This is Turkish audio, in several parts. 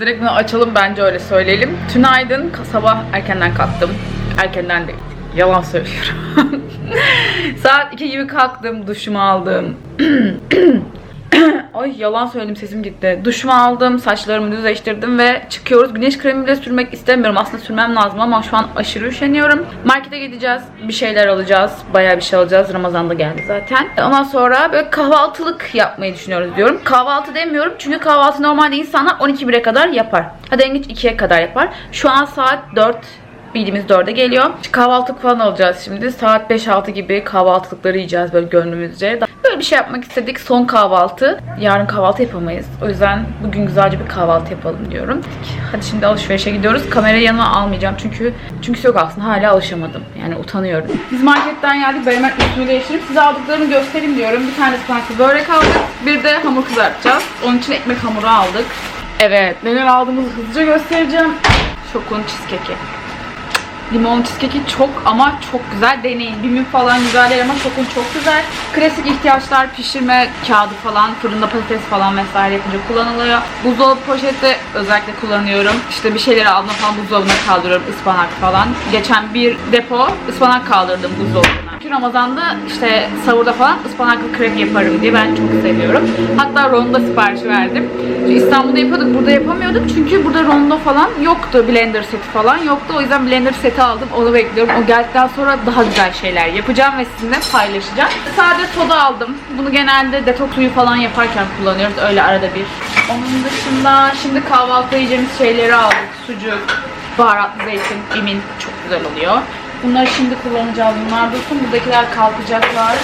direkt bunu açalım bence öyle söyleyelim. Tünaydın sabah erkenden kalktım. Erkenden değil. Yalan söylüyorum. Saat 2 gibi kalktım, duşumu aldım. Ay yalan söyledim sesim gitti. Duşumu aldım, saçlarımı düzleştirdim ve çıkıyoruz. Güneş kremi bile sürmek istemiyorum. Aslında sürmem lazım ama şu an aşırı üşeniyorum. Markete gideceğiz. Bir şeyler alacağız. Bayağı bir şey alacağız. Ramazan da geldi zaten. Ondan sonra böyle kahvaltılık yapmayı düşünüyoruz diyorum. Kahvaltı demiyorum çünkü kahvaltı normalde insanlar 12-1'e kadar yapar. Hadi en geç 2'ye kadar yapar. Şu an saat 4 Bildiğimiz 4'e geliyor. Kahvaltılık falan alacağız şimdi. Saat 5-6 gibi kahvaltılıkları yiyeceğiz böyle gönlümüzce. Böyle bir şey yapmak istedik. Son kahvaltı. Yarın kahvaltı yapamayız. O yüzden bugün güzelce bir kahvaltı yapalım diyorum. Hadi şimdi alışverişe gidiyoruz. Kamerayı yanıma almayacağım çünkü çünkü yok aslında hala alışamadım. Yani utanıyorum. Biz marketten geldik. Ben hemen üstümü değiştirip size aldıklarımı göstereyim diyorum. Bir tane ıspanaklı börek aldık. Bir de hamur kızartacağız. Onun için ekmek hamuru aldık. Evet, neler aldığımızı hızlıca göstereceğim. Şokun cheesecake'i. Limon cheesecake'i çok ama çok güzel. Deneyin. Bim'in falan güzel ama şokun çok güzel. Klasik ihtiyaçlar pişirme kağıdı falan, fırında patates falan vesaire yapınca kullanılıyor. Buzdolabı poşeti özellikle kullanıyorum. İşte bir şeyleri aldım falan buzdolabına kaldırıyorum ıspanak falan. Geçen bir depo ıspanak kaldırdım buzdolabına. Çünkü Ramazan'da işte sahurda falan ıspanaklı krep yaparım diye ben çok seviyorum. Hatta rondo siparişi verdim. İstanbul'da yapıyorduk, burada yapamıyorduk. Çünkü burada rondo falan yoktu. Blender seti falan yoktu. O yüzden blender seti aldım. Onu bekliyorum. O geldikten sonra daha güzel şeyler yapacağım ve sizinle paylaşacağım. Sade soda aldım. Bunu genelde detoks suyu falan yaparken kullanıyoruz. Öyle arada bir. Onun dışında şimdi kahvaltıda yiyeceğimiz şeyleri aldık. Sucuk, baharatlı zeytin, emin çok güzel oluyor. Bunları şimdi kullanacağız. Bunlar dursun. Buradakiler kalkacaklar.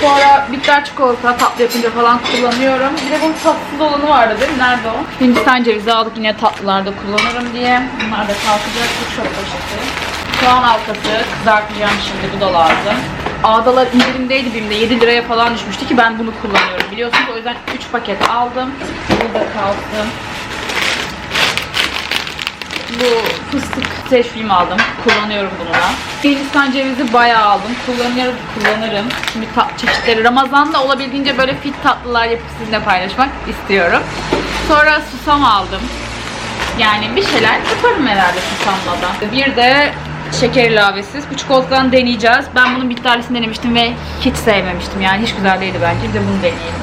Sonra bitter çikolata tatlı yapınca falan kullanıyorum. Bir de bunun tatsız olanı vardı değil mi? Nerede o? Hindistan cevizi aldık yine tatlılarda kullanırım diye. Bunlar da kalkacak. Bu çöp poşeti. Soğan halkası kızartacağım şimdi. Bu da lazım. Ağdalar indirimdeydi BİM'de 7 liraya falan düşmüştü ki ben bunu kullanıyorum biliyorsunuz. O yüzden 3 paket aldım. Burada kalsın. Bu fıstık teşvim aldım. Kullanıyorum bunu da. Hindistan cevizi bayağı aldım. Kullanıyorum, kullanırım. Şimdi tat çeşitleri. Ramazan'da olabildiğince böyle fit tatlılar yapıp sizinle paylaşmak istiyorum. Sonra susam aldım. Yani bir şeyler yaparım herhalde susamla da. Bir de şeker ilavesiz. Bu çikolatadan deneyeceğiz. Ben bunun bitterlisini denemiştim ve hiç sevmemiştim. Yani hiç güzel değildi bence. Bir de bunu deneyelim.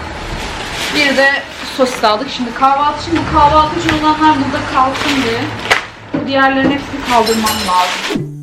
Bir de sosis aldık. Şimdi kahvaltı. Şimdi bu kahvaltı için olanlar burada kalsın diye. Bu diğerlerin hepsini kaldırmam lazım.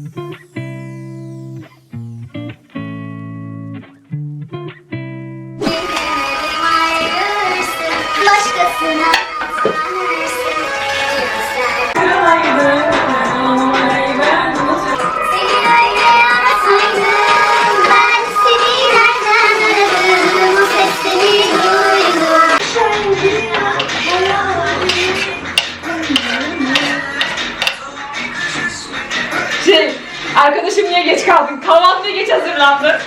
Kahvaltıya geç hazırlandı.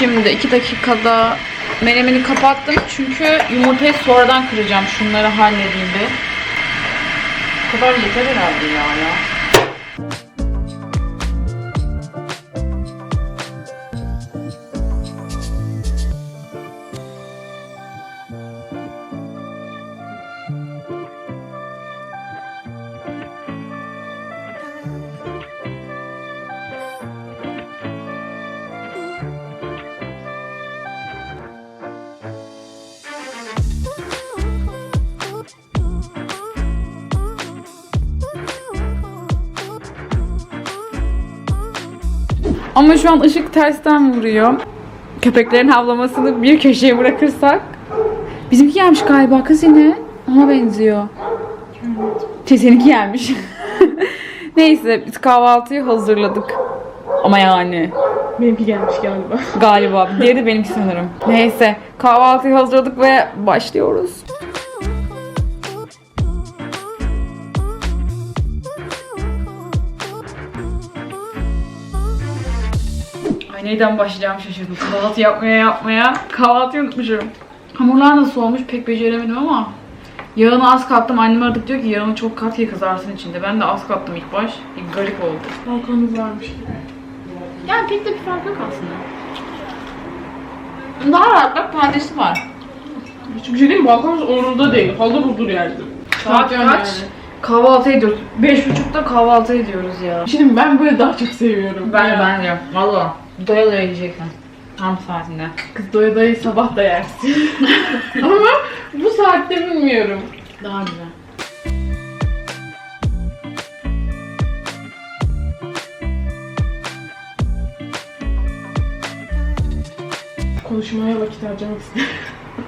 Şimdi iki dakikada menemeni kapattım çünkü yumurtayı sonradan kıracağım. Şunları halledeyim bir. Bu kadar yeter herhalde ya ya. Ama şu an ışık tersten vuruyor. Köpeklerin havlamasını bir köşeye bırakırsak. Bizimki gelmiş galiba kız yine. Ona benziyor. Şey seninki gelmiş. Neyse biz kahvaltıyı hazırladık. Ama yani Benimki gelmiş galiba. galiba. Diğeri de benimki sanırım. Neyse kahvaltıyı hazırladık ve başlıyoruz. Neyden başlayacağım şaşırdım. Kahvaltı yapmaya yapmaya. Kahvaltıyı unutmuşum. Hamurlar nasıl olmuş pek beceremedim ama Yağını az kattım. Annem aradık diyor ki yağını çok kat ki kızarsın içinde. Ben de az kattım ilk baş. Bir garip oldu. Balkonumuz varmış gibi. Yani pek de bir fark yok aslında. Daha rahat bak perdesi var. Hiçbir şey değil mi? Balkonumuz umurumda değil. Halı buldur yerde. Saat yani. kaç? Kahvaltı ediyoruz. Beş buçukta kahvaltı ediyoruz ya. Bir şey ben böyle daha çok seviyorum. Ben Ya. ben de. Valla. Doya doya yiyeceksin. Tam saatinde. Kız doya doya sabah da yersin. Ama bu saatte bilmiyorum. Daha güzel. Konuşmaya vakit harcamak istiyorum.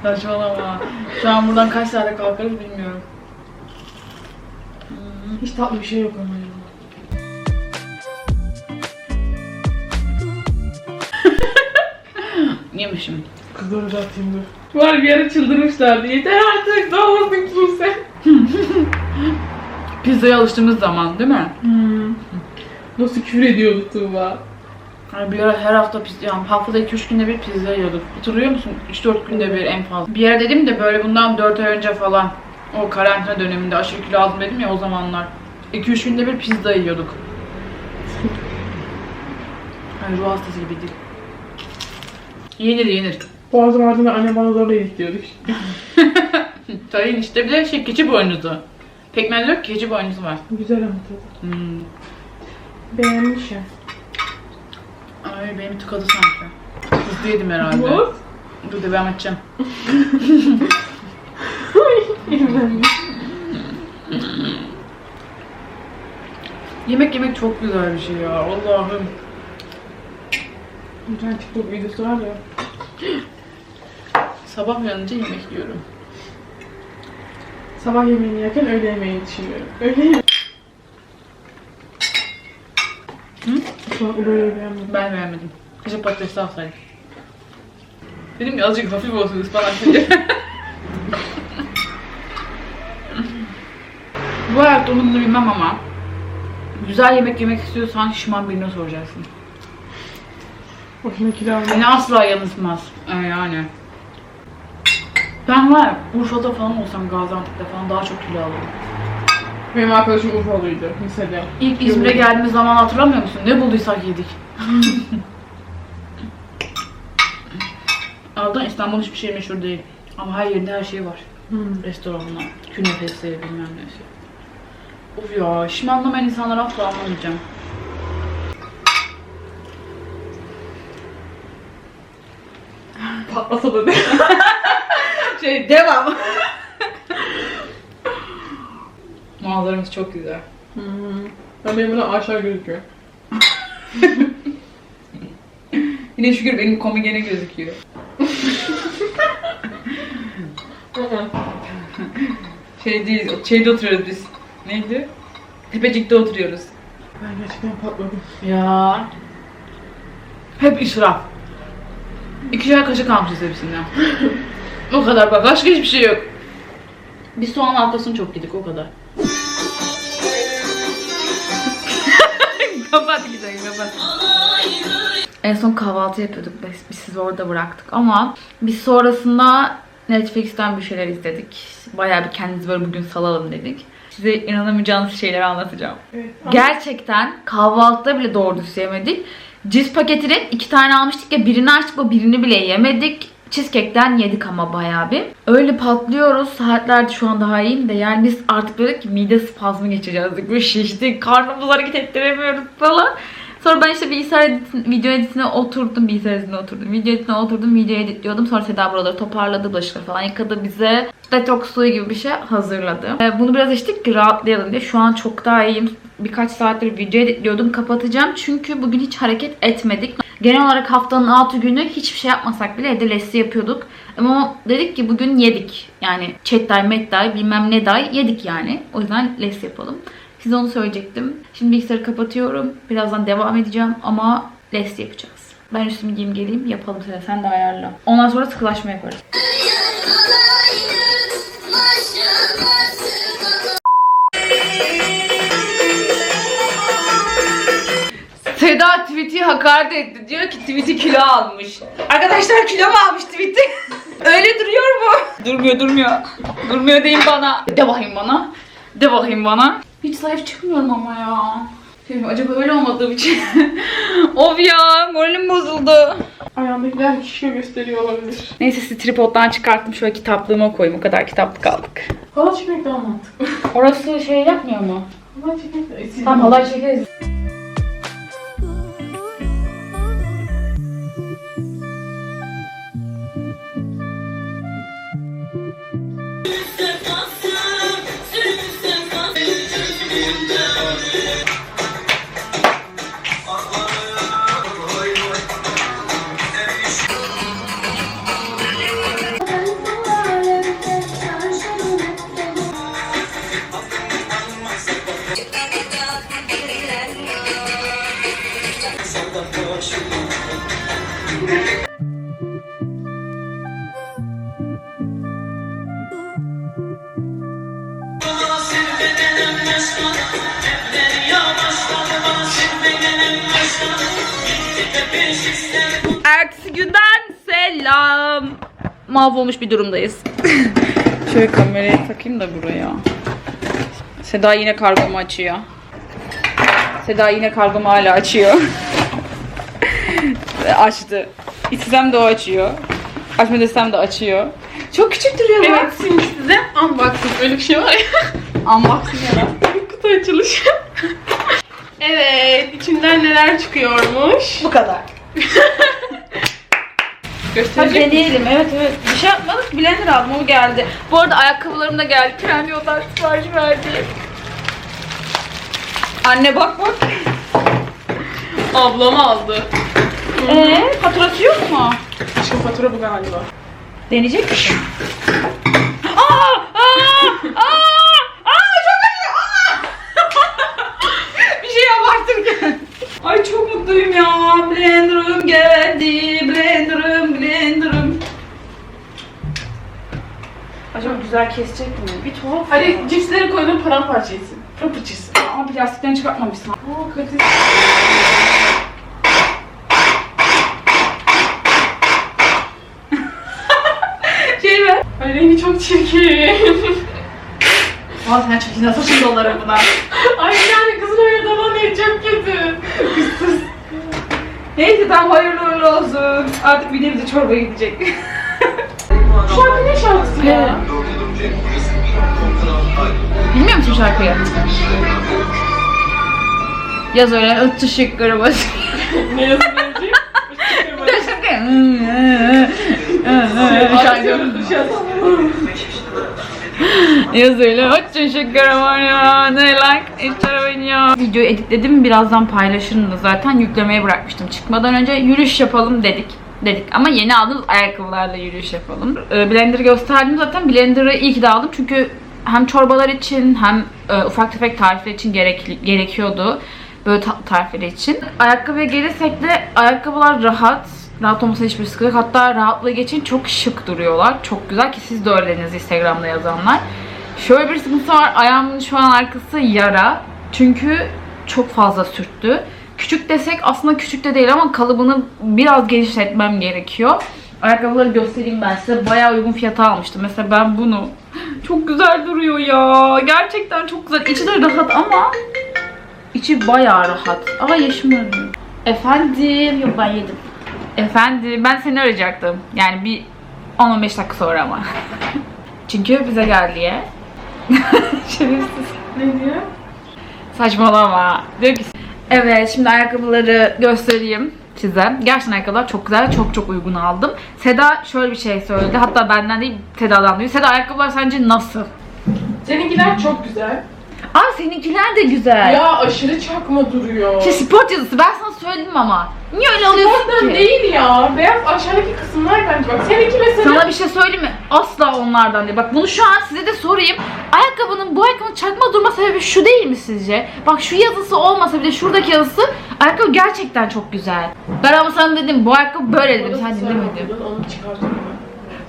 Saçmalama. Şu an buradan kaç saate kalkarız bilmiyorum. Hiç tatlı bir şey yok ama ya. Yemişim. Kızları da atayım dur. Var bir ara çıldırmışlardı. Yeter artık ne olursun sen. Pizzaya alıştığımız zaman değil mi? Hmm. Nasıl küfür ediyordu Tuğba? Yani bir ara her hafta pizza, yani haftada 2-3 günde bir pizza yiyorduk. Hatırlıyor musun? 3-4 günde bir en fazla. Bir yer dedim de böyle bundan 4 ay önce falan. O karantina döneminde aşırı kilo aldım dedim ya o zamanlar. 2-3 günde bir pizza yiyorduk. Yani ruh hastası gibiydik. Yenir yenir. Boğazım ardında anne bana zorla yedik diyorduk. Tayin işte bir de şey keçi boynuzu. Pekmez yok keçi boynuzu var. Güzel ama tadı. Hmm. Beğenmişim. Ay benim tıkadı sanki. Hızlı yedim herhalde. What? Dur devam edeceğim. Bilmem. Yemek yemek çok güzel bir şey ya. Allah'ım. Bir tane TikTok videosu var ya. Sabah uyanınca yemek yiyorum. Sabah yemeğini yerken öğle yemeğini düşünüyorum. Öğle yemeği. Hı? Böyle beğenmedim. Ben beğenmedim. Keşke patatesli alsaydık. Dedim ya azıcık hafif olsun ıspanak diye. Bu hayatta umudunu bilmem ama güzel yemek yemek istiyorsan şişman birine soracaksın. Boşuna kilo alma. Seni asla yanıltmaz. Ee, yani. Ben var Urfa'da falan olsam Gaziantep'te falan daha çok kilo alırım. Benim arkadaşım Urfalıydı lisede. İlk İzmir'e geldiğimiz zaman hatırlamıyor musun? Ne bulduysak yedik. Allah'tan İstanbul hiçbir şey meşhur değil. Ama her yerinde her şey var. Hmm. Restoranlar, künefesi, bilmem nesi. Of ya, şimdi anlamayan insanları asla anlamayacağım. Patlasa da. Şey, devam. Manzaramız çok güzel. Hmm. Ben benim buradan aşağı gözüküyor. Yine şükür benim komi gene gözüküyor. Şey değil, şeyde oturuyoruz biz. Neydi? Tepecik'te oturuyoruz. ben gerçekten patladım. Ya. Hep israf. İkişer kaşık almışız hepsinden. o kadar bak, başka hiçbir şey yok. Biz soğan halkasını çok yedik, o kadar. kapat güzel, kapat. En son kahvaltı yapıyorduk biz, biz sizi orada bıraktık ama biz sonrasında Netflix'ten bir şeyler izledik. Bayağı bir kendimizi böyle bugün salalım dedik. Size inanamayacağınız şeyleri anlatacağım. Evet. Gerçekten kahvaltıda bile doğru düz yemedik. Cips paketinin iki tane almıştık ya birini açtık o birini bile yemedik. Cheesecake'den yedik ama bayağı bir. Öyle patlıyoruz. Saatlerde şu an daha iyiyim de yani biz artık böyle ki mide spazmı geçireceğiz. Böyle şiştik. Karnımızı hareket ettiremiyoruz falan. Sonra ben işte bilgisayar editin, video editine oturdum. Bilgisayar editine oturdum. Video editine oturdum. Video editliyordum. Sonra Seda buraları toparladı. Bulaşıkları falan yıkadı bize. Detoks suyu gibi bir şey hazırladı. Ee, bunu biraz içtik ki rahatlayalım diye. Şu an çok daha iyiyim. Birkaç saattir video editliyordum. Kapatacağım. Çünkü bugün hiç hareket etmedik. Genel olarak haftanın 6 günü hiçbir şey yapmasak bile evde lesi yapıyorduk. Ama dedik ki bugün yedik. Yani chatday, metday, bilmem ne day yedik yani. O yüzden les yapalım. Size onu söyleyecektim. Şimdi bilgisayarı kapatıyorum. Birazdan devam edeceğim ama les yapacağız. Ben üstümü giyeyim geleyim yapalım sen, sen de ayarla. Ondan sonra sıkılaşma yaparız. Seda tweet'i hakaret etti. Diyor ki tweet'i kilo almış. Arkadaşlar kilo mu almış tweet'i? Öyle duruyor mu? Durmuyor durmuyor. Durmuyor deyin bana. De bakayım bana. De bakayım bana. Hiç zayıf çıkmıyorum ama ya. Şey, acaba öyle olmadığım için. of ya moralim bozuldu. Ayağındakiler şişme gösteriyor olabilir. Neyse sizi tripoddan çıkarttım. Şöyle kitaplığıma koyayım. O kadar kitaplık aldık. Hala çekmek daha mantıklı. Orası şey yapmıyor mu? Hala çekmek de esin. Tamam halay çekeriz. Ertesi günden selam. Mahvolmuş bir durumdayız. Şöyle kamerayı takayım da buraya. Seda yine kargomu açıyor. Seda yine kargomu hala açıyor. Açtı. İstesem de o açıyor. Açma desem de açıyor. Çok küçük duruyor lan. Evet şimdi size unboxing öyle bir şey var ya. Unboxing ya. Kutu açılışı. Evet içinden neler çıkıyormuş. Bu kadar. Hadi Gösterecek misin? deneyelim. Evet evet. Bir şey yapmadık. Blender aldım. O geldi. Bu arada ayakkabılarım da geldi. Trendyol'dan sipariş verdi. Anne bak bak. Ablam aldı. Ee, faturası yok mu? Aşkım fatura bu galiba. Deneyecek misin? Aa! Aa! Aa! Aa! Çok acıyor! Aa! bir şey abartırken. Ay çok mutluyum ya. Blender'ım geldi. Blender'ım, Blender'ım. Acaba güzel kesecek mi? Bir tuhaf. Hadi cipsleri koydum paramparça etsin. Paramparçası. Ama plastiklerini çıkartmamışsın. Oo katiz. Şey ver. Ay rengi çok çirkin. Aa sen güzel saçın doları buna. Ay yani kızın öyle değil çok kötü. Neyse tamam hayırlı uğurlu olsun. Artık bir de çorba gidecek. Şarkı ne şarkısı ya? Bilmiyor musun şarkıyı? Yaz öyle ıttı şıkkırı başı. Ne yazılıyor? Yaz öyle ıttı şıkkırı başı. Ne like içeri Videoyu editledim birazdan paylaşırım da zaten yüklemeye bırakmıştım. Çıkmadan önce yürüyüş yapalım dedik dedik ama yeni aldığımız ayakkabılarla yürüyüş yapalım. Blender'ı gösterdim zaten. Blender'ı iyi ki de aldım çünkü hem çorbalar için hem e, ufak tefek tarifler için gerek, gerekiyordu. Böyle ta- tarifleri için. Ayakkabıya gelirsek de ayakkabılar rahat. Rahat olmasına hiçbir sıkıntı yok. Hatta rahatlığı geçin çok şık duruyorlar. Çok güzel ki siz de öğreniniz Instagram'da yazanlar. Şöyle bir sıkıntı var. Ayağımın şu an arkası yara. Çünkü çok fazla sürttü. Küçük desek aslında küçük de değil ama kalıbını biraz genişletmem gerekiyor. Ayakkabıları göstereyim ben size. Bayağı uygun fiyata almıştım. Mesela ben bunu çok güzel duruyor ya. Gerçekten çok güzel. İçi de rahat ama içi bayağı rahat. Aa yaşım arıyor. Efendim. Yok ben yedim. Efendim ben seni arayacaktım. Yani bir 10-15 dakika sonra ama. Çünkü bize geldi ya. Şerefsiz. Ne diyor? Saçmalama. Diyor ki Evet şimdi ayakkabıları göstereyim size. Gerçekten ayakkabılar çok güzel çok çok uygun aldım. Seda şöyle bir şey söyledi. Hatta benden değil Seda'dan duyuyor. Seda ayakkabılar sence nasıl? Seninkiler çok güzel. Aa seninkiler de güzel. Ya aşırı çakma duruyor. İşte sport yazısı ben sana söyledim ama. Niye öyle alıyorsun Sporttan ki? değil ya. Beyaz aşağıdaki kısımlar bence bak. Seninki mesela. Sana bir şey söyleyeyim mi? Asla onlardan değil. Bak bunu şu an size de sorayım. Ayakkabının bu ayakkabının çakma durma sebebi şu değil mi sizce? Bak şu yazısı olmasa bile şuradaki yazısı ayakkabı gerçekten çok güzel. Ben ama sana dedim bu ayakkabı böyle dedim. Sen dinlemedin. Onu çıkartıyorum.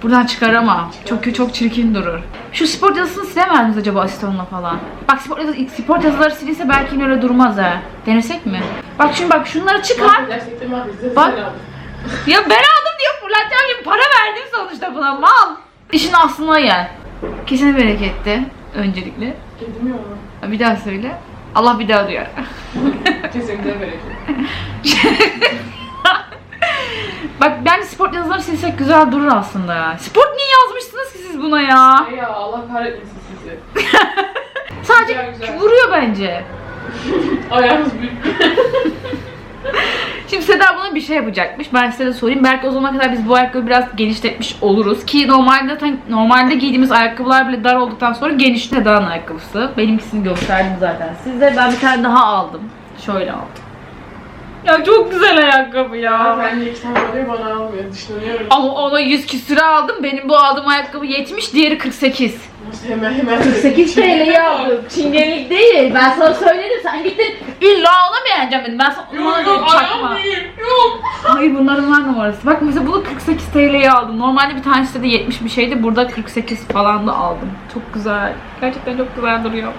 Buradan çıkaramam. Çok çok çirkin durur. Şu spor yazısını silemez miyiz acaba asitonla falan? Bak spor, yazı, spor yazıları silinse belki yine öyle durmaz ha. Denesek mi? Bak şimdi bak şunları çıkar. Bak. Ya ben aldım diye fırlatacağım şimdi para verdim sonuçta buna mal. İşin aslına gel. Kesin bereketli öncelikle. Mu? Ha, Bir daha söyle. Allah bir daha duyar. Kesinlikle bereket. Bak bence spor yazıları silsek güzel durur aslında ya. Sport niye yazmışsınız ki siz buna ya? Ya Allah kahretmesin sizi. Sadece Güzel, güzel. vuruyor bence. Ayağınız büyük. Şimdi Seda buna bir şey yapacakmış. Ben size de sorayım. Belki o zamana kadar biz bu ayakkabı biraz genişletmiş oluruz. Ki normalde zaten normalde giydiğimiz ayakkabılar bile dar olduktan sonra geniş Seda'nın ayakkabısı. Benimkisini gösterdim zaten size. Ben bir tane daha aldım. Şöyle aldım. Ya çok güzel ayakkabı ya. Ben de iki tane alıyor bana almıyor. Dışlanıyorum. Ama ona 100 küsüre aldım. Benim bu aldığım ayakkabı 70, diğeri 48. Nasıl hemen hemen. 48 TL'yi aldım. Çingenelik değil. Ben sana söyledim. Sen gittin illa ona beğeneceğim dedim. Ben sana ona Yok dedim yok çakma. ayağım. Yok. Hayır bunların var numarası. Bak mesela bunu 48 TL'ye aldım. Normalde bir tanesi de 70 bir şeydi. Burada 48 falan da aldım. Çok güzel. Gerçekten çok güzel duruyor.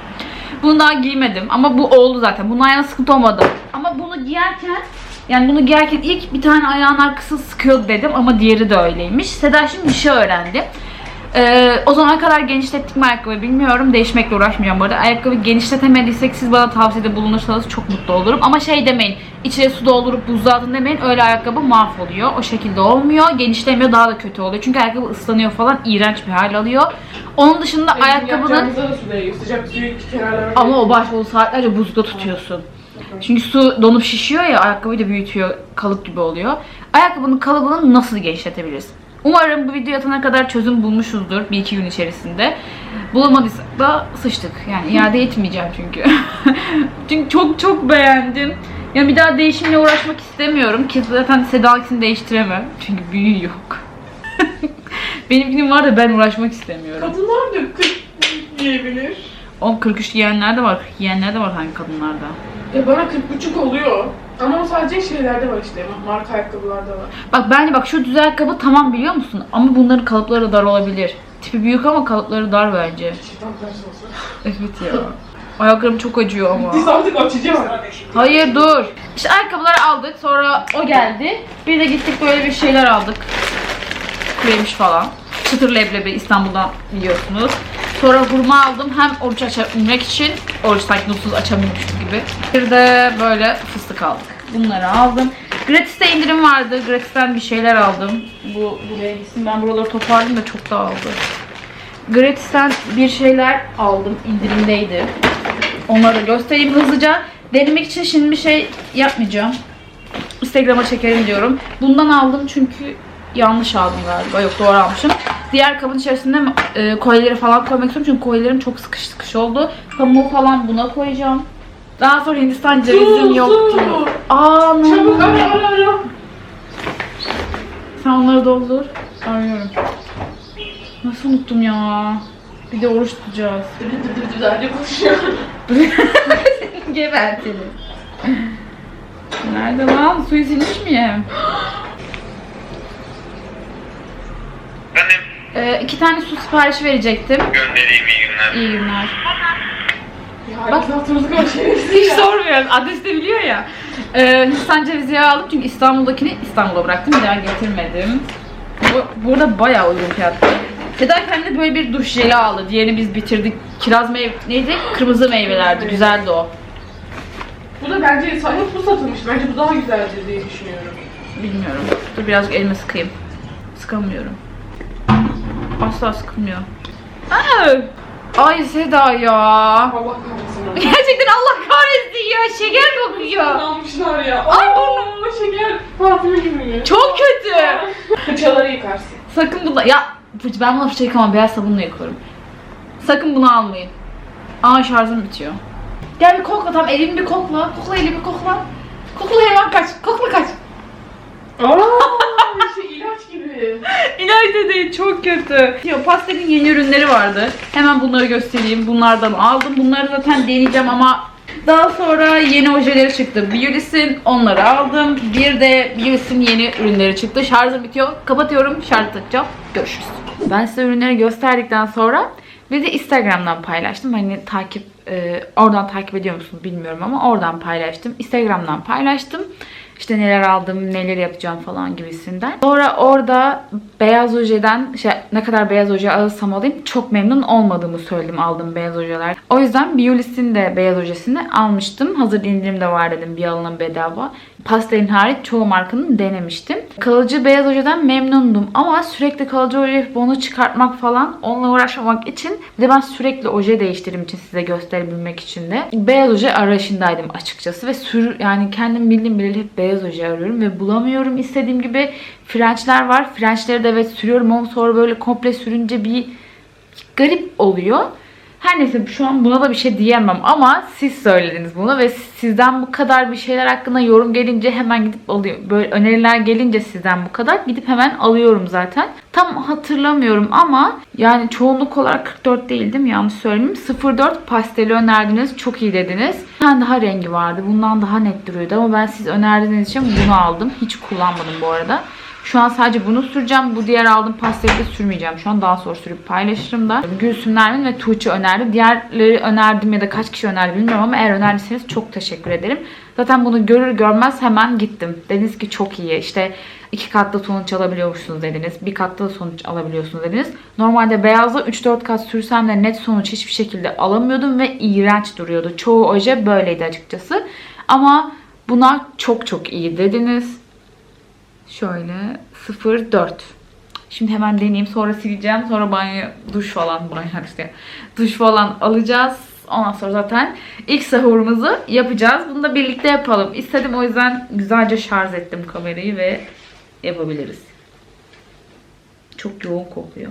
Bunu daha giymedim ama bu oldu zaten. Bunun ayağına sıkıntı olmadı. Ama bunu giyerken yani bunu giyerken ilk bir tane ayağın arkası sıkıyor dedim ama diğeri de öyleymiş. Seda şimdi bir şey öğrendi. Ee, o zamana kadar genişlettik mi ayakkabıyı bilmiyorum. Değişmekle uğraşmayacağım bu arada. Ayakkabı genişletemediysek siz bana tavsiyede bulunursanız çok mutlu olurum. Ama şey demeyin, içine su doldurup buzluğa atın demeyin. Öyle ayakkabı mahvoluyor. O şekilde olmuyor. Genişlemiyor daha da kötü oluyor. Çünkü ayakkabı ıslanıyor falan. iğrenç bir hal alıyor. Onun dışında ayakkabının... Yapacağımızda da su değiyor. Sıcak suyu kenarlarına Ama o baş onu saatlerce buzda tutuyorsun. Çünkü su donup şişiyor ya ayakkabıyı da büyütüyor. Kalıp gibi oluyor. Ayakkabının kalıbını nasıl genişletebiliriz? Umarım bu video atana kadar çözüm bulmuşuzdur bir iki gün içerisinde. Bulamadıysak da sıçtık. Yani iade etmeyeceğim çünkü. çünkü çok çok beğendim. Yani bir daha değişimle uğraşmak istemiyorum ki zaten Seda'kini değiştiremem. Çünkü büyüğü yok. Benimkinin var da ben uğraşmak istemiyorum. Kadınlar da 40 diyebilir. O 43 giyenler de var. Giyenler de var hangi kadınlarda. Ya bana 40 buçuk oluyor. Ama o sadece şeylerde var işte. Marka ayakkabılarda var. Bak bence bak şu düz ayakkabı tamam biliyor musun? Ama bunların kalıpları dar olabilir. Tipi büyük ama kalıpları dar bence. Şeytan tersi olsa. Evet ya. Ayaklarım çok acıyor ama. Biz artık açacağız. Hayır dur. İşte ayakkabıları aldık. Sonra o geldi. Bir de gittik böyle bir şeyler aldık. Kuremiş falan. Çıtır leblebi İstanbul'dan biliyorsunuz. Sonra hurma aldım. Hem oruç açabilmek için. Oruç sanki açamıyormuşum gibi. Bir de böyle fıstık aldık. Bunları aldım. Gratis'te indirim vardı. Gratis'ten bir şeyler aldım. Bu buraya gitsin. Ben buraları toparladım da çok dağıldı. Gratis'ten bir şeyler aldım. indirimdeydi. Onları da göstereyim hızlıca. Denemek için şimdi bir şey yapmayacağım. Instagram'a çekerim diyorum. Bundan aldım çünkü yanlış aldım galiba. Yok doğru almışım. Diğer kabın içerisinde e, kolyeleri falan koymak istiyorum. Çünkü kolyelerim çok sıkış sıkış oldu. Pamuğu falan buna koyacağım. Daha sonra Hindistan cevizim Dur, yoktu. dur. Aa ne Çabuk oldu? ara ara ara. Sen onları doldur. Arıyorum. Nasıl unuttum ya? Bir de oruç tutacağız. Dı dı dı dı Güzelce konuşuyor. Geber seni. Nerede lan? Suyu silmiş miyim? Benim Ee, iki tane su siparişi verecektim. göndereyim iyi günler. İyi günler. Bak. Hatırladık ama şerefsiz Hiç sormuyorum. Adresi de biliyor ya. Ee, Hindistan cevizi yağı aldım çünkü İstanbul'dakini İstanbul'a bıraktım. Bir daha getirmedim. Bu, burada bayağı uygun fiyatlı. Seda kendine böyle bir duş jeli aldı. Diğerini biz bitirdik. Kiraz meyve... Neydi? Kırmızı meyvelerdi. Güzeldi o. Bu da bence sadece bu satılmış. Bence bu daha güzeldir diye düşünüyorum. Bilmiyorum. Dur birazcık elime sıkayım. Sıkamıyorum. Asla sıkılmıyor. Aa! Ay Seda ya. Allah kahretsin. Gerçekten Allah kahretsin ya. Şeker kokuyor. Almışlar ya. Ay, Aa, şeker parfümü gibi. Çok kötü. Fırçaları yıkarsın. Sakın bunu... Ya fırça- ben bunu fırça yıkamam. Beyaz sabunla yıkarım. Sakın bunu almayın. Aa şarjım bitiyor. Gel bir kokla tam elimi bir kokla. Kokla elimi kokla. Kokla hemen kaç. Kokla kaç. Aa, şey gibi. İlayda değil çok kötü. Ya pastelin yeni ürünleri vardı. Hemen bunları göstereyim. Bunlardan aldım. Bunları zaten deneyeceğim ama daha sonra yeni ojeleri çıktı. Biolis'in onları aldım. Bir de Biolis'in yeni ürünleri çıktı. Şarjım bitiyor. Kapatıyorum. Şarj takacağım. Görüşürüz. Ben size ürünleri gösterdikten sonra bir de Instagram'dan paylaştım. Hani takip e, oradan takip ediyor musunuz bilmiyorum ama oradan paylaştım. Instagram'dan paylaştım. İşte neler aldım, neler yapacağım falan gibisinden. Sonra orada beyaz ojeden şey, ne kadar beyaz oje alırsam alayım çok memnun olmadığımı söyledim aldığım beyaz ojeler. O yüzden Biolis'in de beyaz ojesini almıştım. Hazır indirim de var dedim bir alına bedava. Pastelin hariç çoğu markanın denemiştim. Kalıcı beyaz ojeden memnundum ama sürekli kalıcı oje onu çıkartmak falan onunla uğraşmamak için bir de ben sürekli oje değiştirdiğim için size gösterebilmek için de beyaz oje arayışındaydım açıkçası ve sür yani kendim bildiğim bileli hep beyaz oje arıyorum ve bulamıyorum istediğim gibi French'ler var. French'leri de evet sürüyorum ama sonra böyle komple sürünce bir garip oluyor. Her neyse şu an buna da bir şey diyemem ama siz söylediniz bunu ve sizden bu kadar bir şeyler hakkında yorum gelince hemen gidip alıyor. Böyle öneriler gelince sizden bu kadar gidip hemen alıyorum zaten. Tam hatırlamıyorum ama yani çoğunluk olarak 44 değil değil mi? Yanlış söyleyeyim. 04 pasteli önerdiniz. Çok iyi dediniz. Bir tane daha rengi vardı. Bundan daha net duruyordu ama ben siz önerdiğiniz için bunu aldım. Hiç kullanmadım bu arada. Şu an sadece bunu süreceğim. Bu diğer aldığım pastayı da sürmeyeceğim. Şu an daha sonra sürüp paylaşırım da. Gülsüm Nermin ve Tuğçe önerdi. Diğerleri önerdim ya da kaç kişi önerdi bilmiyorum ama eğer önerdiyseniz çok teşekkür ederim. Zaten bunu görür görmez hemen gittim. Dediniz ki çok iyi. İşte iki katlı sonuç alabiliyormuşsunuz dediniz. Bir katlı sonuç alabiliyorsunuz dediniz. Normalde beyazda 3-4 kat sürsem de net sonuç hiçbir şekilde alamıyordum ve iğrenç duruyordu. Çoğu oje böyleydi açıkçası. Ama buna çok çok iyi dediniz. Şöyle 04. Şimdi hemen deneyeyim. Sonra sileceğim. Sonra banyo, duş falan banyo işte. Duş falan alacağız. Ondan sonra zaten ilk sahurumuzu yapacağız. Bunu da birlikte yapalım. İstedim o yüzden güzelce şarj ettim kamerayı ve yapabiliriz. Çok yoğun kokuyor.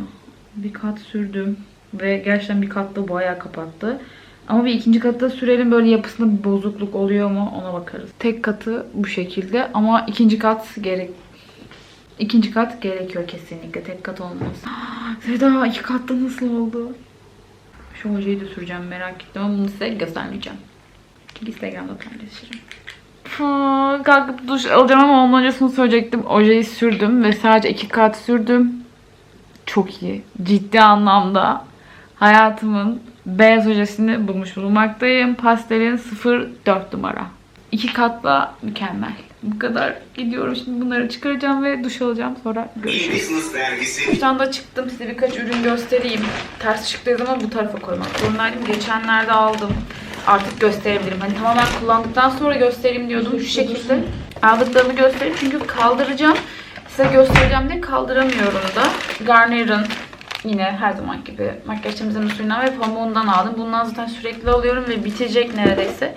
Bir kat sürdüm ve gerçekten bir katta bayağı kapattı. Ama bir ikinci katta sürelim böyle yapısında bir bozukluk oluyor mu ona bakarız. Tek katı bu şekilde ama ikinci kat gerek İkinci kat gerekiyor kesinlikle. Tek kat olmaz. Seda iki katta nasıl oldu? Şu ojeyi de süreceğim merak ettim ama bunu size göstermeyeceğim. Çünkü Instagram'da paylaşırım. Kalkıp duş alacağım ama ondan öncesini söyleyecektim. Ojeyi sürdüm ve sadece iki kat sürdüm. Çok iyi. Ciddi anlamda hayatımın beyaz ojesini bulmuş bulunmaktayım. Pastelin 04 numara. İki katla mükemmel. Bu kadar gidiyorum. Şimdi bunları çıkaracağım ve duş alacağım. Sonra görüşürüz. Duştan da çıktım. Size birkaç ürün göstereyim. Ters çıktığı zaman bu tarafa koymak zorundaydım. Geçenlerde aldım. Artık gösterebilirim. Hani tamamen kullandıktan sonra göstereyim diyordum. Şu şekilde aldıklarımı göstereyim. Çünkü kaldıracağım. Size göstereceğim diye kaldıramıyorum da. Garnier'ın yine her zaman gibi makyaj temizleme suyundan ve pamuğundan aldım. Bundan zaten sürekli alıyorum ve bitecek neredeyse.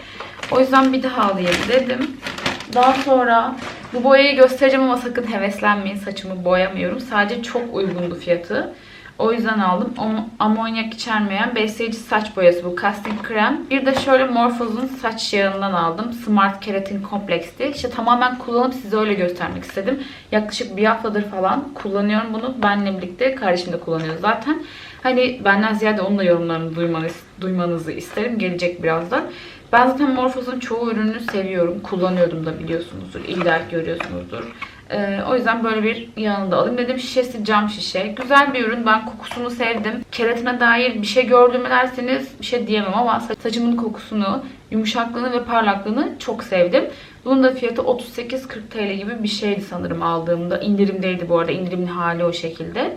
O yüzden bir daha alayım dedim. Daha sonra bu boyayı göstereceğim ama sakın heveslenmeyin. Saçımı boyamıyorum. Sadece çok uygundu fiyatı. O yüzden aldım. Am- Amonyak içermeyen besleyici saç boyası bu. Casting krem. Bir de şöyle Morphose'un saç yağından aldım. Smart Keratin Komplex'ti. İşte tamamen kullanıp size öyle göstermek istedim. Yaklaşık bir haftadır falan kullanıyorum bunu. Benle birlikte kardeşim de kullanıyor zaten. Hani benden ziyade onun da yorumlarını duymanız, duymanızı isterim. Gelecek birazdan. Ben zaten Morphose'un çoğu ürününü seviyorum. Kullanıyordum da biliyorsunuzdur. İlla görüyorsunuzdur. Ee, o yüzden böyle bir yanında alayım dedim. Şişesi cam şişe. Güzel bir ürün. Ben kokusunu sevdim. Keratine dair bir şey gördüm mü derseniz bir şey diyemem ama sa- saçımın kokusunu, yumuşaklığını ve parlaklığını çok sevdim. Bunun da fiyatı 38-40 TL gibi bir şeydi sanırım aldığımda. İndirimdeydi bu arada. İndirimli hali o şekilde.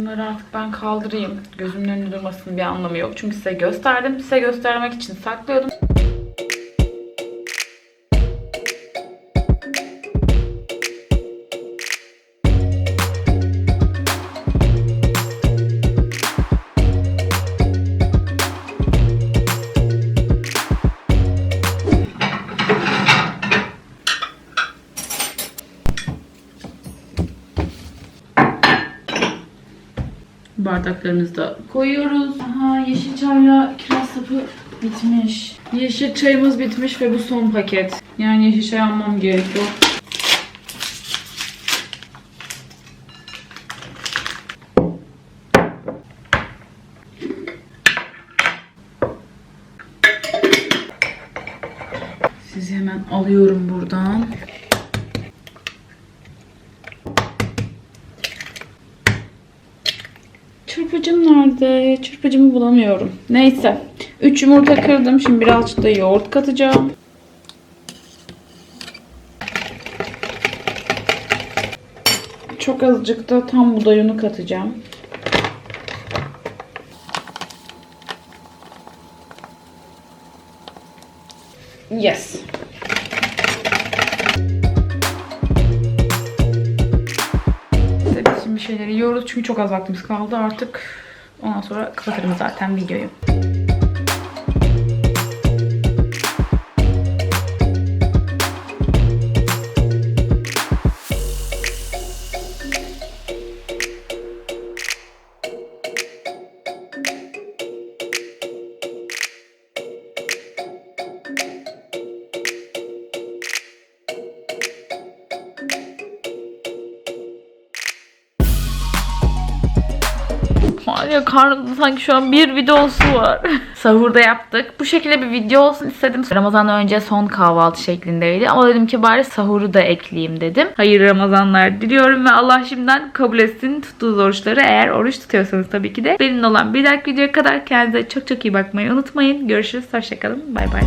Bunları artık ben kaldırayım. Gözümün önünde durmasının bir anlamı yok. Çünkü size gösterdim. Size göstermek için saklıyordum. Bardaklarımızı da koyuyoruz. Aha yeşil çayla kiraz sapı bitmiş. Yeşil çayımız bitmiş ve bu son paket. Yani yeşil çay almam gerekiyor. Sizi hemen alıyorum buradan. Nerede? Çırpıcımı bulamıyorum. Neyse. 3 yumurta kırdım. Şimdi birazcık da yoğurt katacağım. Çok azıcık da tam buğday unu katacağım. Yes. Biz şimdi şeyleri yiyoruz çünkü çok az vaktimiz kaldı artık. Ondan sonra kapatırım zaten videoyu. Karnımda sanki şu an bir videosu var. Sahurda yaptık. Bu şekilde bir video olsun istedim. Ramazan'dan önce son kahvaltı şeklindeydi. Ama dedim ki bari sahuru da ekleyeyim dedim. Hayır Ramazanlar diliyorum ve Allah şimdiden kabul etsin tuttuğunuz oruçları. Eğer oruç tutuyorsanız tabii ki de. Benimle olan bir dahaki videoya kadar kendinize çok çok iyi bakmayı unutmayın. Görüşürüz. Hoşçakalın. Bay bay.